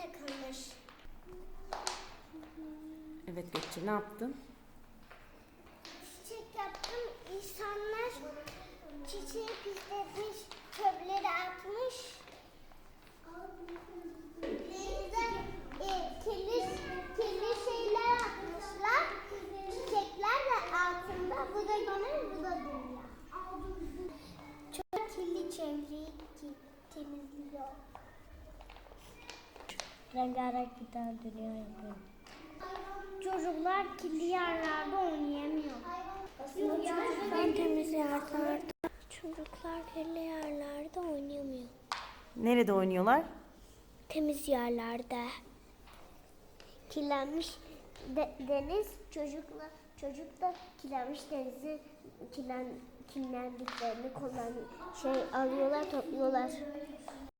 takılmış. Evet Gökçe ne yaptın? Çiçek yaptım. İnsanlar çiçeği pisletmiş, çöpleri atmış. Denize e, kirli, kirli şeyler atmışlar. Çiçekler de altında. Bu da güneş, bu da dünya. Çok kirli çevreyi temizliyor. Rengarenk bir tane dünya yapıyorum. Çocuklar kirli yerlerde oynayamıyor. Ben temiz yerlerde, çocuklar kirli yerlerde oynayamıyor. Nerede oynuyorlar? Temiz yerlerde. Kirlenmiş de- deniz çocukla çocuk da kirlenmiş denizi kirlen, kirlendiklerini kullan şey alıyorlar topluyorlar.